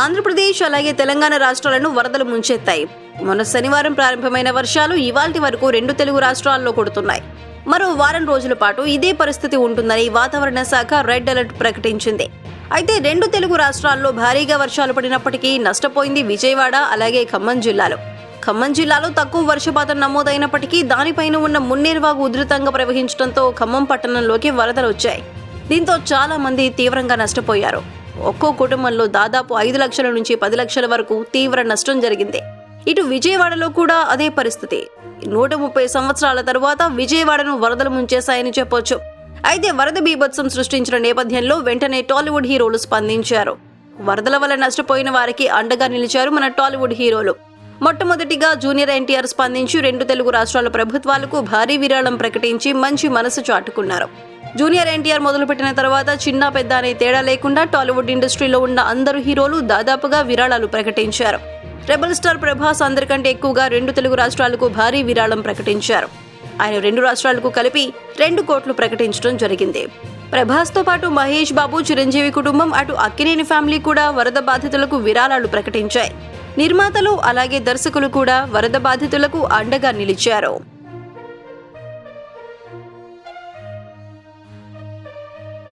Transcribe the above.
ఆంధ్రప్రదేశ్ అలాగే తెలంగాణ రాష్ట్రాలను వరదలు ముంచెత్తాయి. మొన్న శనివారం ప్రారంభమైన వర్షాలు ఇవాల్టి వరకు రెండు తెలుగు రాష్ట్రాల్లో కొడుతున్నాయి. మరో వారం రోజుల పాటు ఇదే పరిస్థితి ఉంటుందని వాతావరణ శాఖ రెడ్ అలర్ట్ ప్రకటించింది. అయితే రెండు తెలుగు రాష్ట్రాల్లో భారీగా వర్షాలు పడినప్పటికీ నష్టపోయింది విజయవాడ అలాగే ఖమ్మం జిల్లాలో. ఖమ్మం జిల్లాలో తక్కువ వర్షపాతం నమోదైనప్పటికీ దానిపైన ఉన్న మున్నేరువాగు ఉధృతంగా ప్రవహించడంతో ఖమ్మం పట్టణంలోకి వరదలు వచ్చాయి. దీంతో చాలా మంది తీవ్రంగా నష్టపోయారు. ఒక్కో కుటుంబంలో దాదాపు ఐదు లక్షల నుంచి పది లక్షల వరకు తీవ్ర నష్టం జరిగింది. ఇటు విజయవాడలో కూడా అదే పరిస్థితి. నూట ముప్పై సంవత్సరాల తరువాత విజయవాడను వరదలు ముంచేశాయని చెప్పొచ్చు. అయితే వరద బీభత్సం సృష్టించిన నేపథ్యంలో వెంటనే టాలీవుడ్ హీరోలు స్పందించారు. వరదల వల్ల నష్టపోయిన వారికి అండగా నిలిచారు మన టాలీవుడ్ హీరోలు. మొట్టమొదటిగా జూనియర్ ఎన్టీఆర్ స్పందించి రెండు తెలుగు రాష్ట్రాల ప్రభుత్వాలకు భారీ విరాళం ప్రకటించి మంచి మనసు చాటుకున్నారు. జూనియర్ ఎన్టీఆర్ మొదలుపెట్టిన తర్వాత చిన్న పెద్ద అనే తేడా లేకుండా టాలీవుడ్ ఇండస్ట్రీలో ఉన్న అందరు హీరోలు దాదాపుగా విరాళాలు ప్రకటించారు. రెబల్ స్టార్ ప్రభాస్ అందరికంటే ఎక్కువగా రెండు తెలుగు రాష్ట్రాలకు భారీ విరాళం ప్రకటించారు. ఆయన రెండు రాష్ట్రాలకు కలిపి రెండు కోట్లు ప్రకటించడం జరిగింది. ప్రభాస్తో పాటు మహేష్ బాబు చిరంజీవి కుటుంబం అటు అక్కినేని ఫ్యామిలీ కూడా వరద బాధితులకు విరాళాలు ప్రకటించాయి. నిర్మాతలు అలాగే దర్శకులు కూడా వరద బాధితులకు అండగా నిలిచారు.